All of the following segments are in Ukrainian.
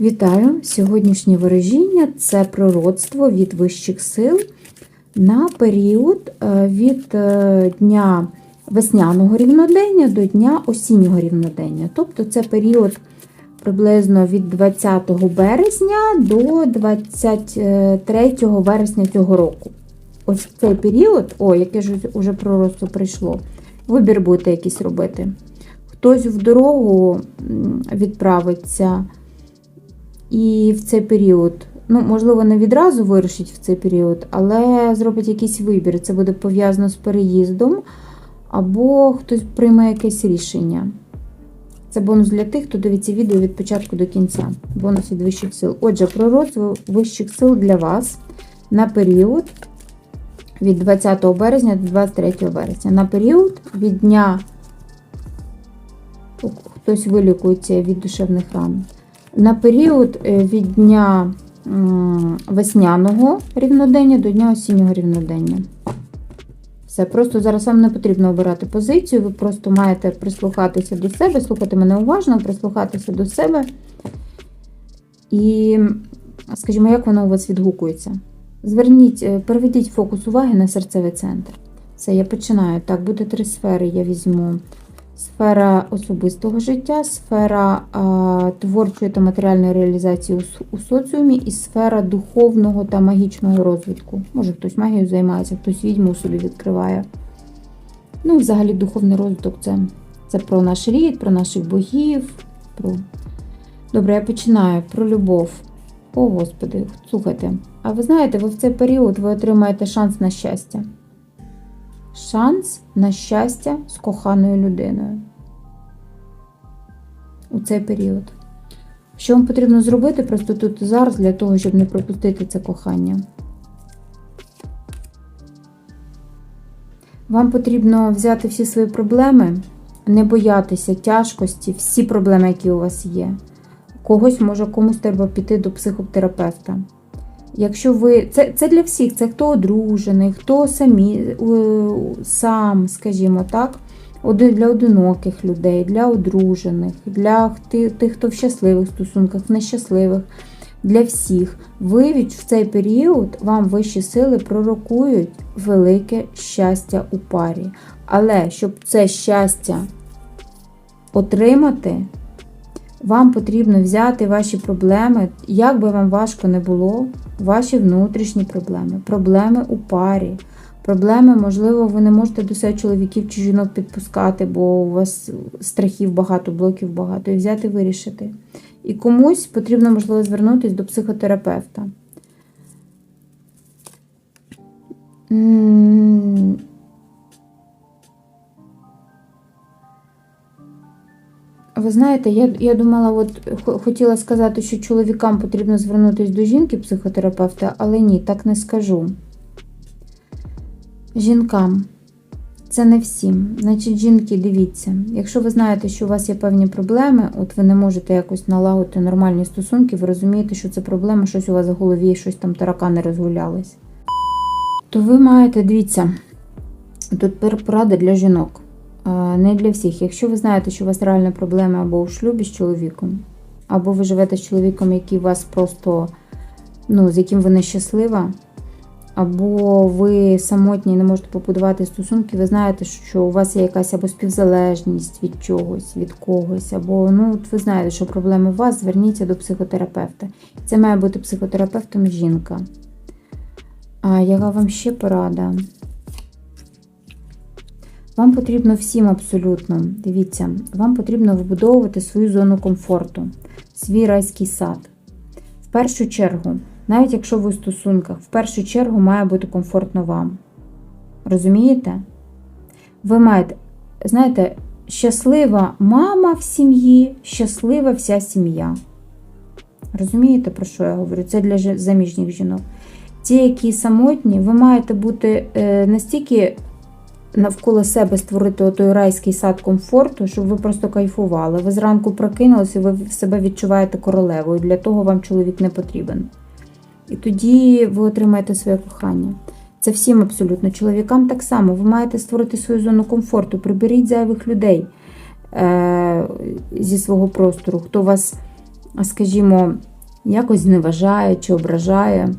Вітаю! Сьогоднішнє ворожіння це пророцтво від вищих сил на період е, від е, дня весняного рівнодення до дня осіннього рівнодення. Тобто це період приблизно від 20 березня до 23 вересня цього року. Ось цей період, о, яке ж уже пророцтво прийшло, вибір будете якийсь робити. Хтось в дорогу відправиться. І в цей період, ну, можливо, не відразу вирушить в цей період, але зробить якийсь вибір. Це буде пов'язано з переїздом, або хтось прийме якесь рішення. Це бонус для тих, хто дивиться відео від початку до кінця. Бонус від вищих сил. Отже, пророцтво вищих сил для вас на період від 20 березня до 23 вересня. На період від дня хтось вилікується від душевних ран на період е, від дня весняного рівнодення до дня осіннього рівнодення. Все, просто зараз вам не потрібно обирати позицію, ви просто маєте прислухатися до себе, слухати мене уважно, прислухатися до себе. І, скажімо, як воно у вас відгукується. Зверніть, е, переведіть фокус уваги на серцевий центр. Все, я починаю. Так, буде три сфери. Я візьму сфера особистого життя, сфера а, творчої та матеріальної реалізації у, у соціумі і сфера духовного та магічного розвитку. Може, хтось магією займається, хтось відьму собі відкриває. Ну, взагалі, духовний розвиток це, це про наш рід, про наших богів. Про... Добре, я починаю про любов. О, Господи, слухайте. А ви знаєте, ви в цей період ви отримаєте шанс на щастя шанс на щастя з коханою людиною у цей період. Що вам потрібно зробити просто тут і зараз для того, щоб не пропустити це кохання? Вам потрібно взяти всі свої проблеми, не боятися тяжкості, всі проблеми, які у вас є. Когось може комусь треба піти до психотерапевта. Якщо ви. Це це для всіх, це хто одружений, хто самі, е, сам, скажімо так, для одиноких людей, для одружених, для тих, хто в щасливих стосунках, нещасливих, для всіх. Ви в цей період вам вищі сили пророкують велике щастя у парі. Але щоб це щастя отримати, вам потрібно взяти ваші проблеми, як би вам важко не було, ваші внутрішні проблеми, проблеми у парі, проблеми, можливо, ви не можете до себе чоловіків чи жінок підпускати, бо у вас страхів багато, блоків багато, і взяти вирішити. І комусь потрібно, можливо, звернутися до психотерапевта. Ви знаєте, я, я думала, от хотіла сказати, що чоловікам потрібно звернутися до жінки психотерапевта, але ні, так не скажу. Жінкам. Це не всім. Значить, жінки, дивіться, якщо ви знаєте, що у вас є певні проблеми, от ви не можете якось налагодити нормальні стосунки, ви розумієте, що це проблема, щось у вас в голові, щось там таракани розгулялись. То ви маєте, дивіться, тут порада для жінок. Е, Не для всіх. Якщо ви знаєте, що у вас реальна проблема або у шлюбі з чоловіком, або ви живете з чоловіком, який вас просто, ну, з яким ви нещаслива, або ви самотні і не можете побудувати стосунки, ви знаєте, що у вас є якась або співзалежність від чогось, від когось, або ну, от ви знаєте, що проблеми у вас, зверніться до психотерапевта. Це має бути психотерапевтом жінка. А яка вам ще порада? Вам потрібно всім абсолютно, дивіться, вам потрібно вибудовувати свою зону комфорту, свій райський сад. В першу чергу, навіть якщо ви в стосунках, в першу чергу має бути комфортно вам. Розумієте? Ви маєте, знаєте, щаслива мама в сім'ї, щаслива вся сім'я. Розумієте, про що я говорю? Це для заміжніх жінок. Ті, які самотні, ви маєте бути е, настільки навколо себе створити той райський сад комфорту, щоб ви просто кайфували. Ви зранку прокинулися, ви себе відчуваєте королевою. Для того вам чоловік не потрібен. І тоді ви отримаєте своє кохання. Це всім абсолютно чоловікам так само. Ви маєте створити свою зону комфорту, приберіть зайвих людей е- зі свого простору, хто вас, скажімо, якось зневажає чи ображає.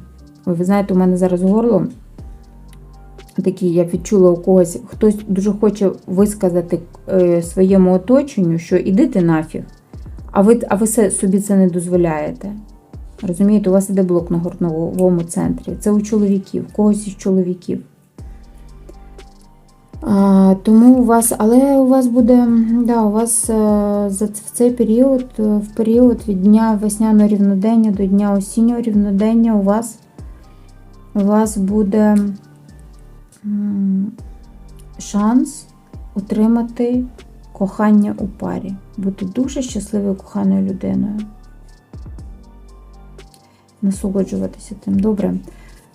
Ви знаєте, у мене зараз горло такі, я відчула у когось, хтось дуже хоче висказати е, своєму оточенню, що іди ти нафіг, а ви, а ви собі це не дозволяєте. Розумієте, у вас іде блок на горновому центрі. Це у чоловіків, когось із чоловіків. А, тому у вас, але у вас буде, да, у вас е, за в цей період, е, в період від дня весняного рівнодення до дня осіннього рівнодення у вас, у вас буде шанс отримати кохання у парі, бути дуже щасливою коханою людиною. Насолоджуватися тим. Добре.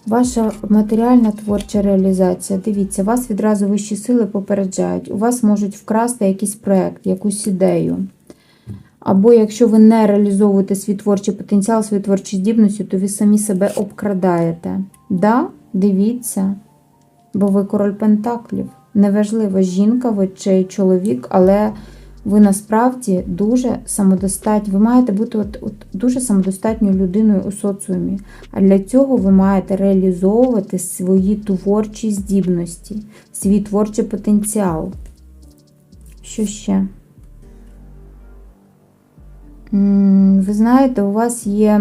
Ваша матеріальна творча реалізація. Дивіться, вас відразу вищі сили попереджають. У вас можуть вкрасти якийсь проєкт, якусь ідею. Або якщо ви не реалізовуєте свій творчий потенціал, свої творчі здібності, то ви самі себе обкрадаєте. Да, дивіться, бо ви король Пентаклів. Неважливо, жінка ви чи чоловік, але ви насправді дуже самодостатні. Ви маєте бути от, от, дуже самодостатньою людиною у соціумі. А для цього ви маєте реалізовувати свої творчі здібності, свій творчий потенціал. Що ще? Ви знаєте, у вас є.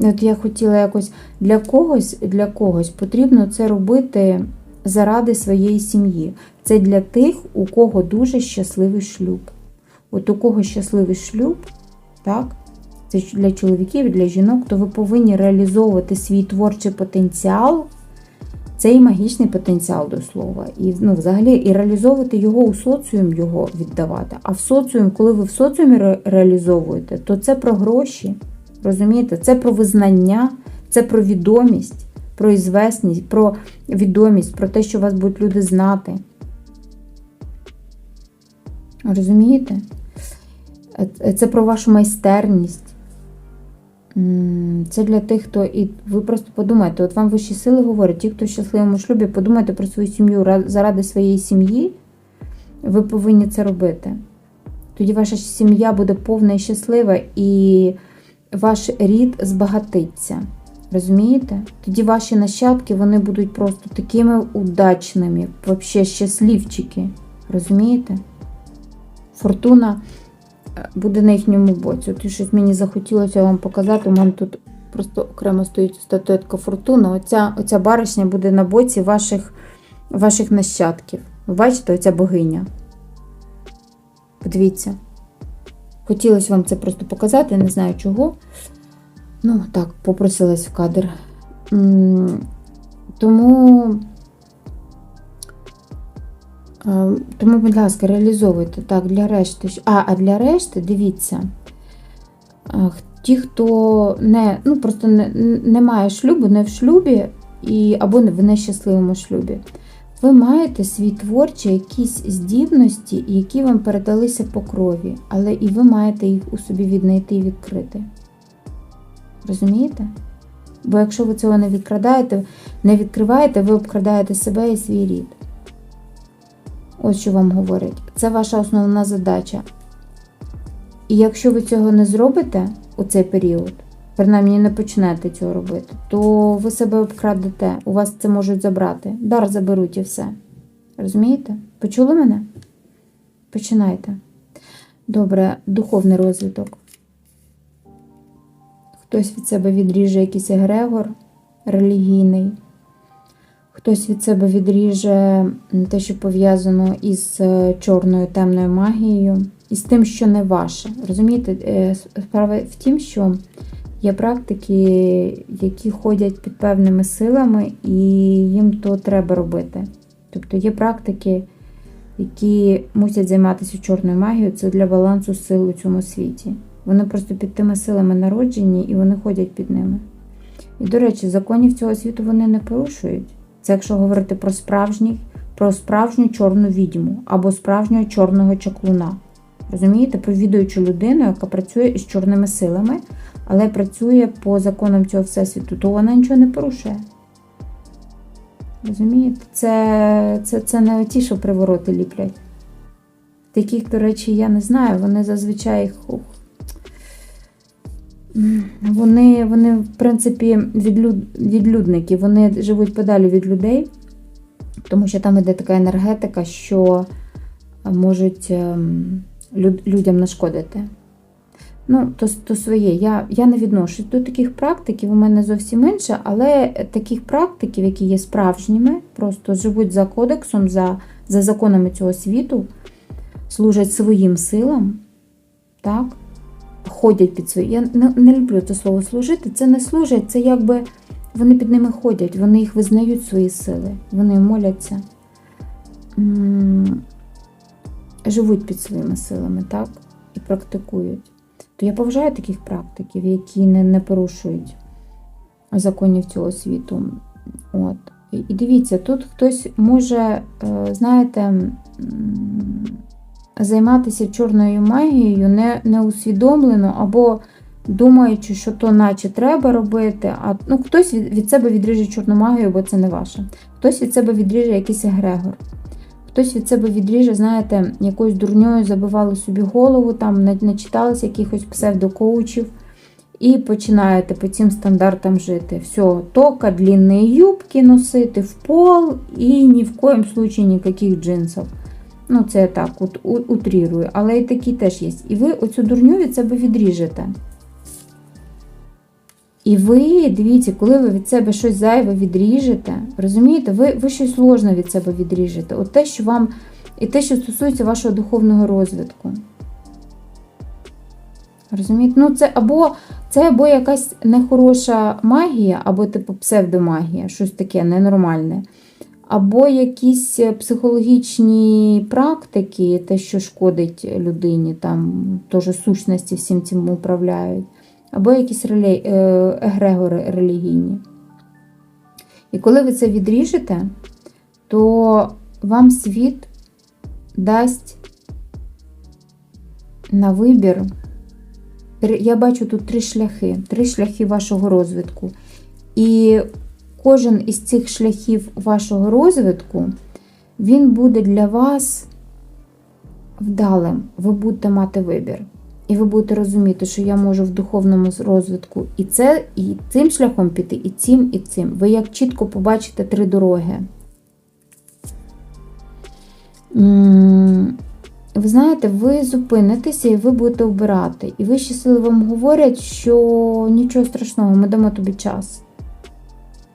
От я хотіла якось для когось, для когось потрібно це робити заради своєї сім'ї. Це для тих, у кого дуже щасливий шлюб. От у кого щасливий шлюб, так, це для чоловіків для жінок, то ви повинні реалізовувати свій творчий потенціал, цей магічний потенціал до слова. І ну, взагалі і реалізовувати його у соціум, його віддавати. А в соціум, коли ви в соціумі ре- реалізовуєте, то це про гроші. Розумієте? Це про визнання, це про відомість, про ізвесність, про відомість, про те, що вас будуть люди знати. Розумієте? Е, Це про вашу майстерність. Це для тих, хто і ви просто подумайте, от вам вищі сили говорять, ті, хто в щасливому шлюбі, подумайте про свою сім'ю заради своєї сім'ї, ви повинні це робити. Тоді ваша сім'я буде повна і щаслива, і ваш рід збагатиться. Розумієте? Тоді ваші нащадки вони будуть просто такими удачними, взагалі щасливчики. Розумієте? Фортуна е, буде на їхньому боці. От щось мені захотілося вам показати. У мене тут просто окремо стоїть статуетка Фортуна. Оця, оця баришня буде на боці ваших, ваших нащадків. Ви бачите, оця богиня. Подивіться. Хотілося вам це просто показати, не знаю чого. Ну, так, попросилась в кадр. Тому, е, тому, будь ласка, реалізовуйте. Так, для решти. А, а для решти, дивіться. е, Ті, хто не, ну, просто не, не має шлюбу, не в шлюбі, і, або в нещасливому шлюбі. Ви маєте свій творчі якісь здібності, які вам передалися по крові, але і ви маєте їх у собі віднайти і відкрити. Розумієте? Бо якщо ви цього не відкрадаєте, не відкриваєте, ви обкрадаєте себе і свій рід. Ось що вам говорять. Це ваша основна задача. І якщо ви цього не зробите у цей період, принаймні не почнете цього робити, то ви себе обкрадете, у вас це можуть забрати. Дар заберуть і все. Розумієте? Почули мене? Починайте. Добре, духовний розвиток. Хтось від себе відріже якийсь егрегор релігійний, хтось від себе відріже те, що пов'язано із е, чорною темною магією, і з тим, що не ваше. Розумієте, Е, справа в тім, що є практики, які ходять під певними силами, і їм то треба робити. Тобто є практики, які мусять займатися чорною магією, це для балансу сил у цьому світі. Вони просто під тими силами народжені і вони ходять під ними. І, до речі, законів цього світу вони не порушують. Це якщо говорити про справжніх, про справжню чорну відьму або справжнього чорного чаклуна. Розумієте, про відуючу людину, яка працює із чорними силами, але працює по законам цього всесвіту, то вона нічого не порушує. Розумієте? Це, це, це не ті, що привороти ліплять. Таких, до речі, я не знаю. Вони зазвичай. Вони, вони в принципі, відлюд, відлюдники, вони живуть подалі від людей, тому що там іде така енергетика, що можуть ем, люд- людям нашкодити. Ну, то, то своє. Я, я не відношусь до таких практиків, у мене зовсім інше, але таких практиків, які є справжніми, просто живуть за кодексом, за, за законами цього світу, служать своїм силам, так? ходять під свої. Я не, не люблю це слово служити. Це не служать, це якби вони під ними ходять, вони їх визнають свої сили, вони моляться, живуть під своїми силами, так? І практикують. То я поважаю таких практиків, які не, не порушують законів цього світу. От. І, дивіться, тут хтось може, е, знаєте, займатися чорною магією не, неусвідомлено або думаючи, що то наче треба робити, а ну, хтось від, від себе відріже чорну магію, бо це не ваше. Хтось від себе відріже якийсь егрегор. Хтось від себе відріже, знаєте, якоюсь дурньою забивали собі голову, там на- начиталися якихось псевдокоучів і починаєте по цим стандартам жити. Все, тока, длинні юбки носити в пол і ні в коєму случае ніяких джинсів. Ну, це я так, утрірую, але і такі теж є. І ви оцю дурню від себе відріжете. І ви, дивіться, коли ви від себе щось зайве відріжете, розумієте, ви, ви щось ложне від себе відріжете. От те, що вам, і те, що стосується вашого духовного розвитку. Розумієте? Ну, це або це або якась нехороша магія, або типу псевдомагія, щось таке ненормальне. Або якісь психологічні практики, те, що шкодить людині, там теж сущності всім цим управляють, або якісь е, егрегори релігійні. І коли ви це відріжете, то вам світ дасть на вибір. Я бачу тут три шляхи, три шляхи вашого розвитку. І кожен із цих шляхів вашого розвитку, він буде для вас вдалим. Ви будете мати вибір. І ви будете розуміти, що я можу в духовному розвитку і це, і цим шляхом піти, і цим, і цим. Ви як чітко побачите три дороги. Ви знаєте, ви зупинитеся і ви будете обирати. І вищі сили вам говорять, що нічого страшного, ми дамо тобі час.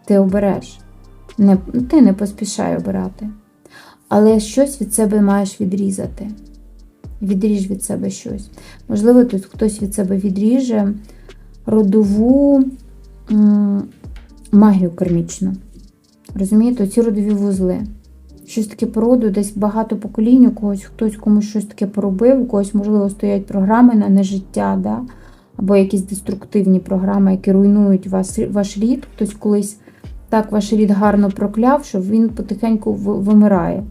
Ти обереш. Не, ти не поспішай обирати. Але щось від себе маєш відрізати. Відріж від себе щось. Можливо, тут хтось від себе відріже родову магію кармічну. Розумієте, ці родові вузли. Щось таке породу, десь багато поколінь, у когось хтось комусь щось таке поробив, у когось, можливо, стоять програми на нежиття, да? або якісь деструктивні програми, які руйнують вас, ваш рід. Хтось колись так ваш рід гарно прокляв, що він потихеньку вимирає.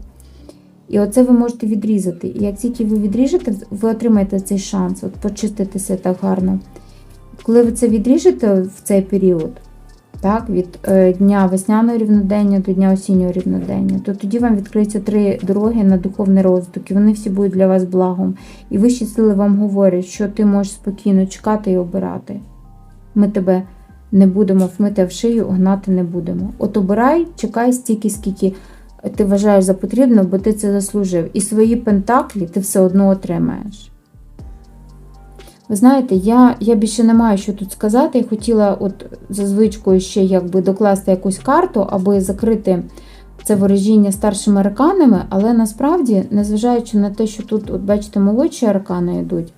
І оце ви можете відрізати. І як тільки ви відріжете, ви отримаєте цей шанс от почиститися так гарно. Коли ви це відріжете в цей період, так, від е, дня весняного рівнодення до дня осіннього рівнодення, то тоді вам відкриються три дороги на духовний розвиток, і вони всі будуть для вас благом. І вищі сили вам говорять, що ти можеш спокійно чекати і обирати. Ми тебе не будемо вмити в шию, гнати не будемо. От обирай, чекай стільки, скільки ти вважаєш за потрібно, бо ти це заслужив. І свої пентаклі ти все одно отримаєш. Ви знаєте, я, я більше не маю що тут сказати. Я хотіла от за звичкою ще якби докласти якусь карту, аби закрити це ворожіння старшими арканами, але насправді, незважаючи на те, що тут, от бачите, молодші аркани йдуть,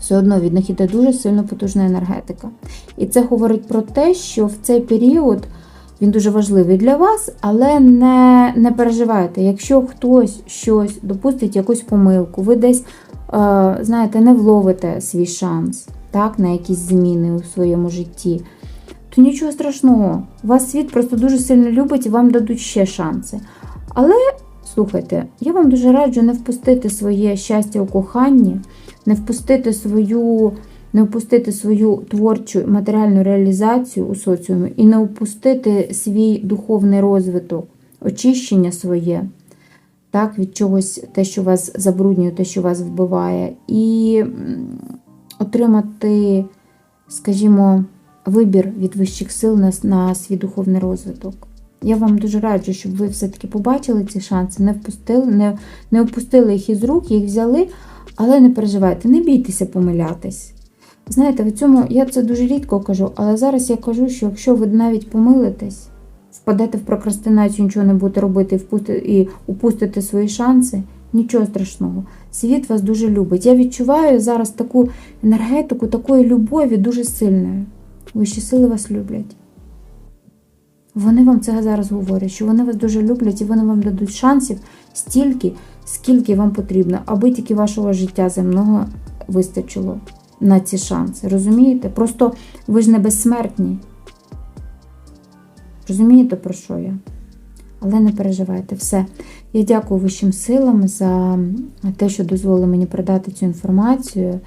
все одно від них іде дуже сильно потужна енергетика. І це говорить про те, що в цей період він дуже важливий для вас, але не, не переживайте. Якщо хтось щось допустить якусь помилку, ви десь, е, знаєте, не вловите свій шанс так, на якісь зміни у своєму житті, то нічого страшного. Вас світ просто дуже сильно любить і вам дадуть ще шанси. Але слухайте, я вам дуже раджу не впустити своє щастя у коханні, не впустити свою не впустити свою творчу матеріальну реалізацію у соціумі і не впустити свій духовний розвиток, очищення своє, так, від чогось, те, що вас забруднює, те, що вас вбиває, і отримати скажімо, вибір від вищих сил на, на свій духовний розвиток. Я вам дуже раджу, щоб ви все-таки побачили ці шанси, не впустили, не, не опустили їх із рук, їх взяли, але не переживайте, не бійтеся помилятись. Знаєте, в цьому я це дуже рідко кажу, але зараз я кажу, що якщо ви навіть помилитесь, впадете в прокрастинацію, нічого не будете робити і, упустите свої шанси, нічого страшного. Світ вас дуже любить. Я відчуваю зараз таку енергетику, такої любові дуже сильної. Вищі сили вас люблять. Вони вам це зараз говорять, що вони вас дуже люблять і вони вам дадуть шансів стільки, скільки вам потрібно, аби тільки вашого життя земного вистачило на ці шанси. Розумієте? Просто ви ж не безсмертні. Розумієте, про що я? Але не переживайте, все. Я дякую вищим силам за те, що дозволили мені передати цю інформацію.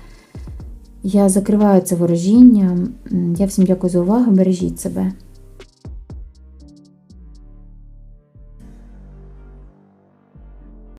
Я закриваю це ворожіння. Я всім дякую за увагу. Бережіть себе.